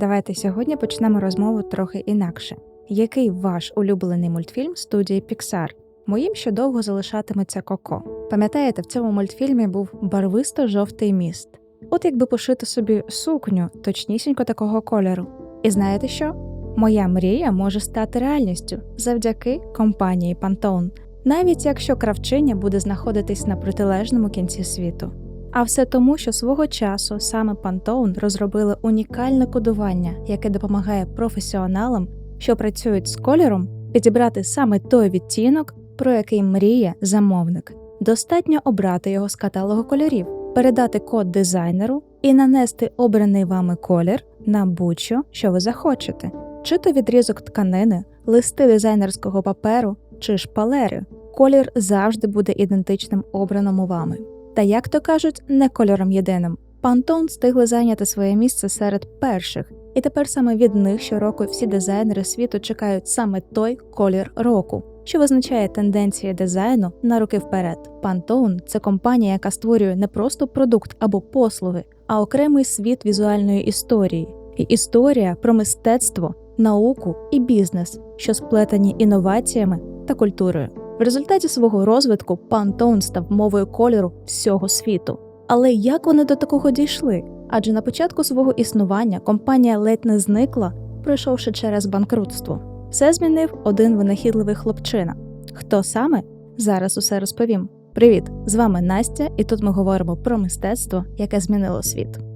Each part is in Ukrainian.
Давайте сьогодні почнемо розмову трохи інакше. Який ваш улюблений мультфільм студії Pixar? Моїм ще довго залишатиметься Коко. Пам'ятаєте, в цьому мультфільмі був барвисто-жовтий міст. От якби пошити собі сукню, точнісінько такого кольору. І знаєте що? Моя мрія може стати реальністю завдяки компанії Pantone, навіть якщо кравчиня буде знаходитись на протилежному кінці світу. А все тому, що свого часу саме Pantone розробили унікальне кодування, яке допомагає професіоналам, що працюють з кольором, підібрати саме той відтінок, про який мріє замовник. Достатньо обрати його з каталогу кольорів, передати код дизайнеру і нанести обраний вами колір на будь-що, що ви захочете, чи то відрізок тканини, листи дизайнерського паперу чи шпалери. Колір завжди буде ідентичним обраному вами. Та як то кажуть, не кольором єдиним. Pantone встигли зайняти своє місце серед перших, і тепер саме від них щороку всі дизайнери світу чекають саме той колір року, що визначає тенденції дизайну на роки вперед. Pantone – це компанія, яка створює не просто продукт або послуги, а окремий світ візуальної історії. І історія про мистецтво, науку і бізнес, що сплетені інноваціями та культурою. В результаті свого розвитку Pantone став мовою кольору всього світу. Але як вони до такого дійшли? Адже на початку свого існування компанія ледь не зникла, пройшовши через банкрутство. Все змінив один винахідливий хлопчина. Хто саме? Зараз усе розповім. Привіт! З вами Настя, і тут ми говоримо про мистецтво, яке змінило світ.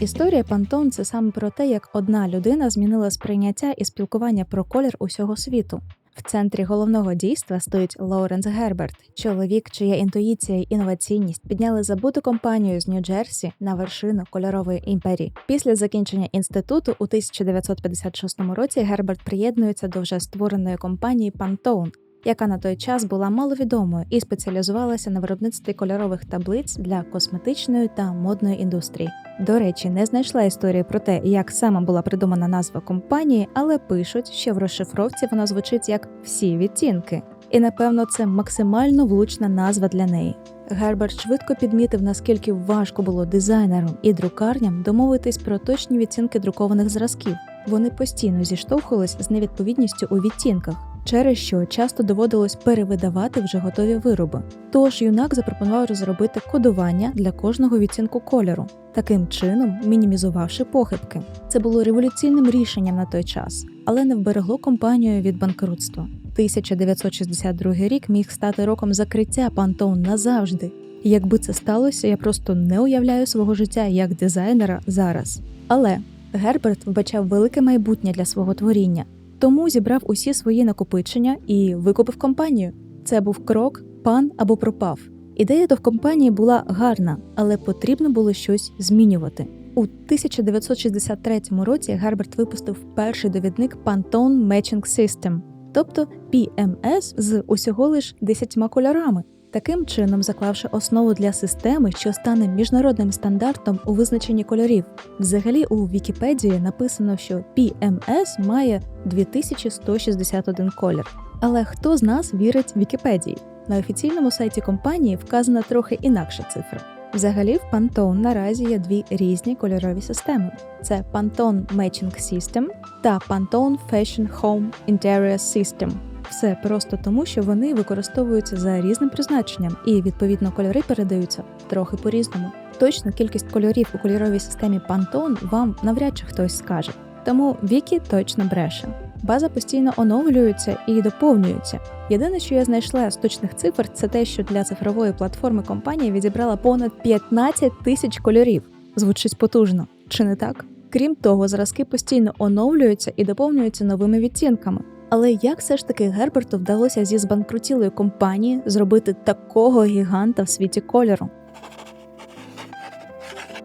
Історія Пантон це саме про те, як одна людина змінила сприйняття і спілкування про колір усього світу. В центрі головного дійства стоїть Лоуренс Герберт, чоловік, чия інтуїція і інноваційність підняли забуту компанію з Нью-Джерсі на вершину кольорової імперії. Після закінчення інституту у 1956 році Герберт приєднується до вже створеної компанії Pantone, яка на той час була маловідомою і спеціалізувалася на виробництві кольорових таблиць для косметичної та модної індустрії. До речі, не знайшла історії про те, як саме була придумана назва компанії, але пишуть, що в розшифровці вона звучить як всі відтінки. І напевно це максимально влучна назва для неї. Герберт швидко підмітив, наскільки важко було дизайнерам і друкарням домовитись про точні відцінки друкованих зразків. Вони постійно зіштовхувались з невідповідністю у відтінках, через що часто доводилось перевидавати вже готові вироби. Тож юнак запропонував розробити кодування для кожного відцінку кольору, таким чином мінімізувавши похибки. Це було революційним рішенням на той час, але не вберегло компанію від банкрутства. 1962 рік міг стати роком закриття Pantone назавжди. Якби це сталося, я просто не уявляю свого життя як дизайнера зараз. Але Герберт вбачав велике майбутнє для свого творіння, тому зібрав усі свої накопичення і викупив компанію. Це був крок, пан або пропав. Ідея до компанії була гарна, але потрібно було щось змінювати. У 1963 році Герберт випустив перший довідник Pantone Matching System, тобто PMS з усього лиш 10 кольорами, таким чином заклавши основу для системи, що стане міжнародним стандартом у визначенні кольорів. Взагалі у Вікіпедії написано, що PMS має 2161 колір. Але хто з нас вірить Вікіпедії? На офіційному сайті компанії вказана трохи інакша цифра. Взагалі, в Pantone наразі є дві різні кольорові системи: це Pantone Matching System та Pantone Fashion Home Interior System. Все просто тому, що вони використовуються за різним призначенням, і відповідно кольори передаються трохи по-різному. Точну кількість кольорів у кольоровій системі Pantone вам навряд чи хтось скаже. Тому Вікі точно бреше. База постійно оновлюється і доповнюється. Єдине, що я знайшла з точних цифр, це те, що для цифрової платформи компанія відібрала понад 15 тисяч кольорів. Звучить потужно, чи не так? Крім того, зразки постійно оновлюються і доповнюються новими відтінками. Але як все ж таки Герберту вдалося зі збанкрутілої компанії зробити такого гіганта в світі кольору?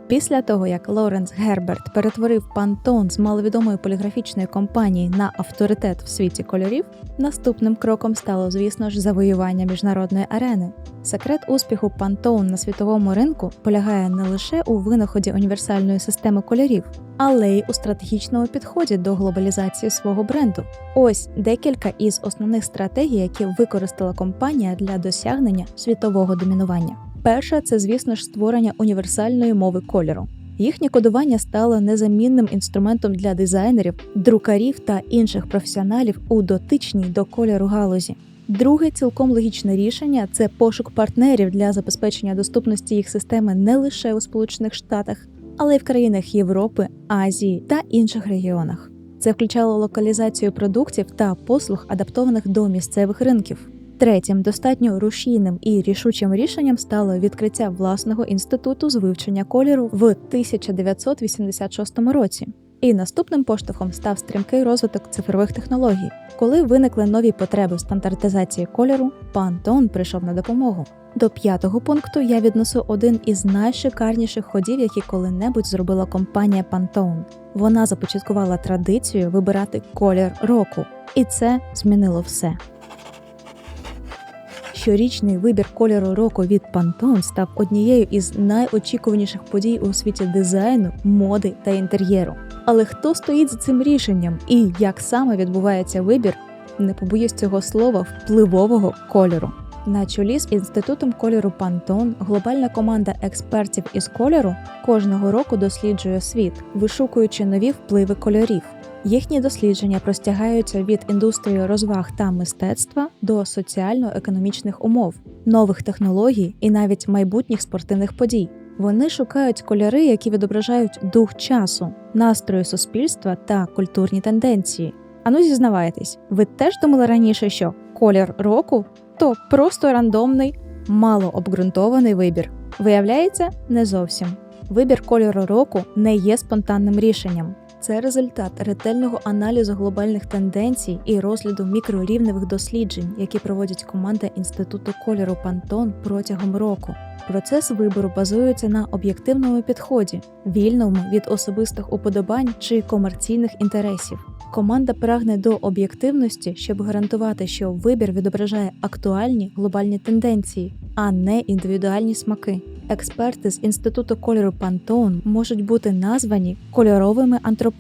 Після того, як Лоренс Герберт перетворив Pantone з маловідомої поліграфічної компанії на авторитет в світі кольорів, наступним кроком стало, звісно ж, завоювання міжнародної арени. Секрет успіху Pantone на світовому ринку полягає не лише у винаході універсальної системи кольорів, але й у стратегічному підході до глобалізації свого бренду. Ось декілька із основних стратегій, які використала компанія для досягнення світового домінування. Перша це, звісно ж, створення універсальної мови кольору. Їхнє кодування стало незамінним інструментом для дизайнерів, друкарів та інших професіоналів у дотичній до кольору галузі. Друге цілком логічне рішення це пошук партнерів для забезпечення доступності їх системи не лише у Сполучених Штатах, але й в країнах Європи, Азії та інших регіонах. Це включало локалізацію продуктів та послуг, адаптованих до місцевих ринків. Третім достатньо рушійним і рішучим рішенням стало відкриття власного інституту з вивчення кольору в 1986 році. І наступним поштовхом став стрімкий розвиток цифрових технологій. Коли виникли нові потреби в стандартизації кольору, Pantone прийшов на допомогу. До п'ятого пункту я віднесу один із найшикарніших ходів, які коли-небудь зробила компанія Pantone. Вона започаткувала традицію вибирати колір року, і це змінило все. Щорічний вибір кольору року від Pantone став однією із найочікуваніших подій у світі дизайну, моди та інтер'єру. Але хто стоїть за цим рішенням і як саме відбувається вибір, не побоюсь цього слова впливового кольору. На чолі з інститутом кольору Pantone глобальна команда експертів із кольору кожного року досліджує світ, вишукуючи нові впливи кольорів. Їхні дослідження простягаються від індустрії розваг та мистецтва до соціально-економічних умов, нових технологій і навіть майбутніх спортивних подій. Вони шукають кольори, які відображають дух часу, настрою суспільства та культурні тенденції. Ану, зізнавайтесь, ви теж думали раніше, що колір року то просто рандомний, мало обґрунтований вибір. Виявляється, не зовсім. Вибір кольору року не є спонтанним рішенням. Це результат ретельного аналізу глобальних тенденцій і розгляду мікрорівневих досліджень, які проводять команда інституту кольору Pantone протягом року. Процес вибору базується на об'єктивному підході, вільному від особистих уподобань чи комерційних інтересів. Команда прагне до об'єктивності, щоб гарантувати, що вибір відображає актуальні глобальні тенденції, а не індивідуальні смаки. Експерти з інституту кольору Pantone можуть бути названі кольоровими антропологами,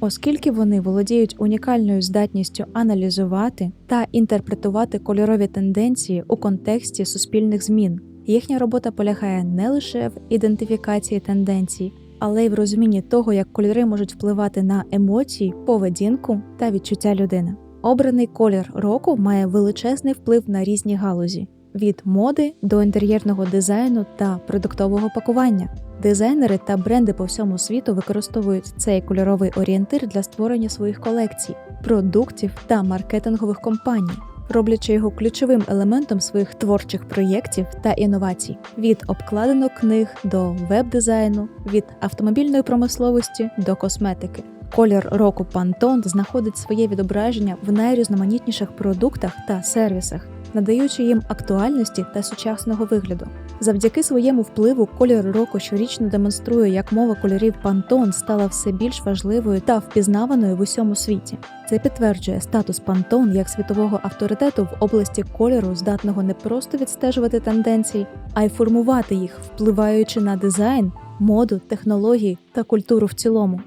оскільки вони володіють унікальною здатністю аналізувати та інтерпретувати кольорові тенденції у контексті суспільних змін. Їхня робота полягає не лише в ідентифікації тенденцій, але й в розумінні того, як кольори можуть впливати на емоції, поведінку та відчуття людини. Обраний колір року має величезний вплив на різні галузі від моди до інтер'єрного дизайну та продуктового пакування. Дизайнери та бренди по всьому світу використовують цей кольоровий орієнтир для створення своїх колекцій, продуктів та маркетингових компаній. Роблячи його ключовим елементом своїх творчих проєктів та інновацій від обкладинок книг до веб-дизайну, від автомобільної промисловості до косметики. Колір року Pantone знаходить своє відображення в найрізноманітніших продуктах та сервісах, надаючи їм актуальності та сучасного вигляду. Завдяки своєму впливу колір року щорічно демонструє, як мова кольорів Pantone стала все більш важливою та впізнаваною в усьому світі. Це підтверджує статус Pantone як світового авторитету в області кольору, здатного не просто відстежувати тенденції, а й формувати їх, впливаючи на дизайн, моду, технології та культуру в цілому.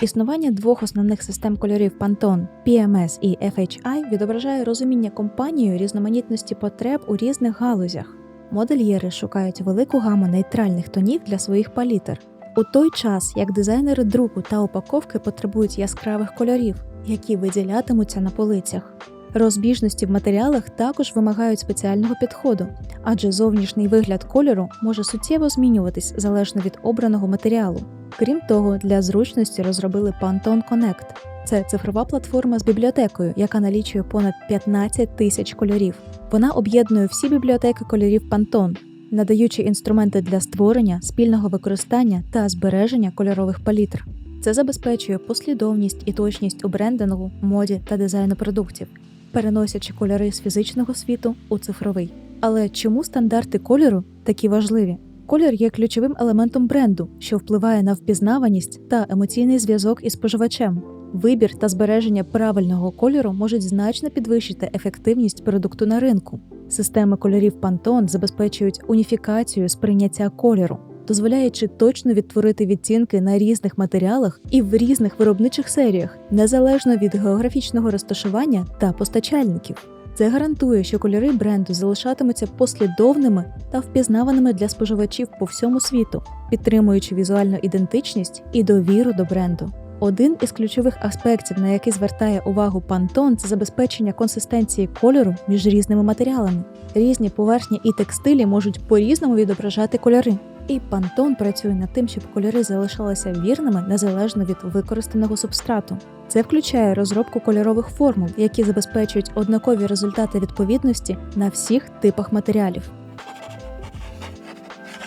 Існування двох основних систем кольорів Pantone PMS і FHI відображає розуміння компанією різноманітності потреб у різних галузях. Модельєри шукають велику гаму нейтральних тонів для своїх палітр, у той час як дизайнери друку та упаковки потребують яскравих кольорів, які виділятимуться на полицях. Розбіжності в матеріалах також вимагають спеціального підходу, адже зовнішній вигляд кольору може суттєво змінюватись залежно від обраного матеріалу. Крім того, для зручності розробили Pantone Connect. Це цифрова платформа з бібліотекою, яка налічує понад 15 тисяч кольорів. Вона об'єднує всі бібліотеки кольорів Pantone, надаючи інструменти для створення, спільного використання та збереження кольорових палітр. Це забезпечує послідовність і точність у брендингу, моді та дизайну продуктів, переносячи кольори з фізичного світу у цифровий. Але чому стандарти кольору такі важливі? Колір є ключовим елементом бренду, що впливає на впізнаваність та емоційний зв'язок із споживачем. Вибір та збереження правильного кольору можуть значно підвищити ефективність продукту на ринку. Системи кольорів Pantone забезпечують уніфікацію сприйняття кольору, дозволяючи точно відтворити відтінки на різних матеріалах і в різних виробничих серіях, незалежно від географічного розташування та постачальників. Це гарантує, що кольори бренду залишатимуться послідовними та впізнаваними для споживачів по всьому світу, підтримуючи візуальну ідентичність і довіру до бренду. Один із ключових аспектів, на який звертає увагу Pantone, це забезпечення консистенції кольору між різними матеріалами. Різні поверхні і текстилі можуть по-різному відображати кольори. І Pantone працює над тим, щоб кольори залишалися вірними незалежно від використаного субстрату. Це включає розробку кольорових формул, які забезпечують однакові результати відповідності на всіх типах матеріалів.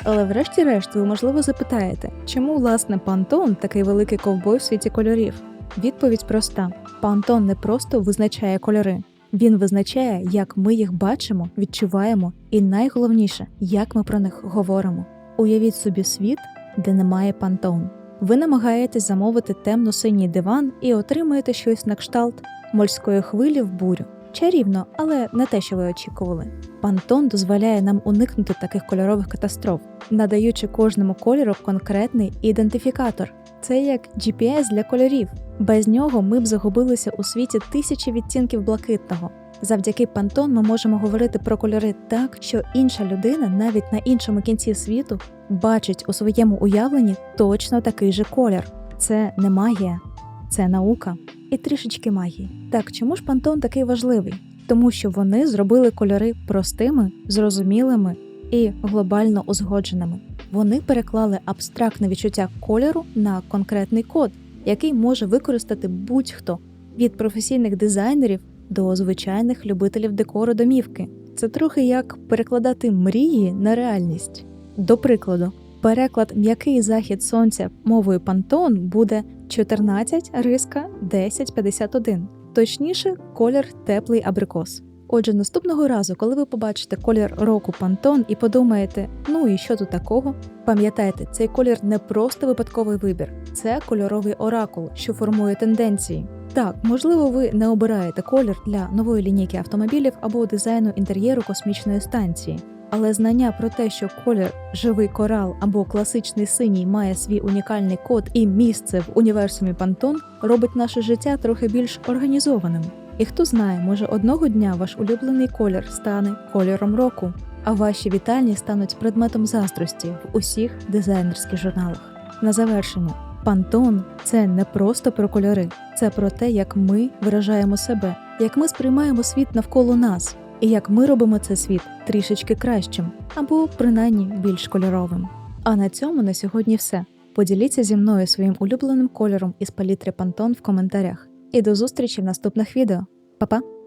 Але врешті-решт ви можливо запитаєте, чому власне Pantone такий великий ковбой в світі кольорів? Відповідь проста: Pantone не просто визначає кольори, він визначає, як ми їх бачимо, відчуваємо, і найголовніше, як ми про них говоримо. Уявіть собі світ, де немає Pantone. Ви намагаєтесь замовити темно-синій диван і отримуєте щось на кшталт морської хвилі в бурю. Чарівно, але не те, що ви очікували. Пантон дозволяє нам уникнути таких кольорових катастроф, надаючи кожному кольору конкретний ідентифікатор. Це як GPS для кольорів. Без нього ми б загубилися у світі тисячі відтінків блакитного. Завдяки Pantone ми можемо говорити про кольори так, що інша людина навіть на іншому кінці світу бачить у своєму уявленні точно такий же колір. Це не магія, це наука і трішечки магії. Так чому ж Pantone такий важливий? Тому що вони зробили кольори простими, зрозумілими і глобально узгодженими. Вони переклали абстрактне відчуття кольору на конкретний код, який може використати будь-хто від професійних дизайнерів до звичайних любителів декору домівки. Це трохи як перекладати мрії на реальність. До прикладу, переклад м'який захід сонця мовою Pantone буде 14 риска 1051, точніше, колір теплий абрикос. Отже, наступного разу, коли ви побачите колір року Pantone і подумаєте, ну і що тут такого, пам'ятайте, цей колір не просто випадковий вибір, це кольоровий оракул, що формує тенденції. Так, можливо, ви не обираєте колір для нової лінійки автомобілів або дизайну інтер'єру космічної станції. Але знання про те, що колір живий корал або класичний синій має свій унікальний код і місце в універсумі Pantone, робить наше життя трохи більш організованим. І хто знає, може одного дня ваш улюблений колір стане кольором року, а ваші вітальні стануть предметом заздрості в усіх дизайнерських журналах. На завершення, Pantone – це не просто про кольори, це про те, як ми виражаємо себе, як ми сприймаємо світ навколо нас, і як ми робимо цей світ трішечки кращим або принаймні більш кольоровим. А на цьому на сьогодні все. Поділіться зі мною своїм улюбленим кольором із палітри Pantone в коментарях. І до зустрічі в наступних відео. Па-па!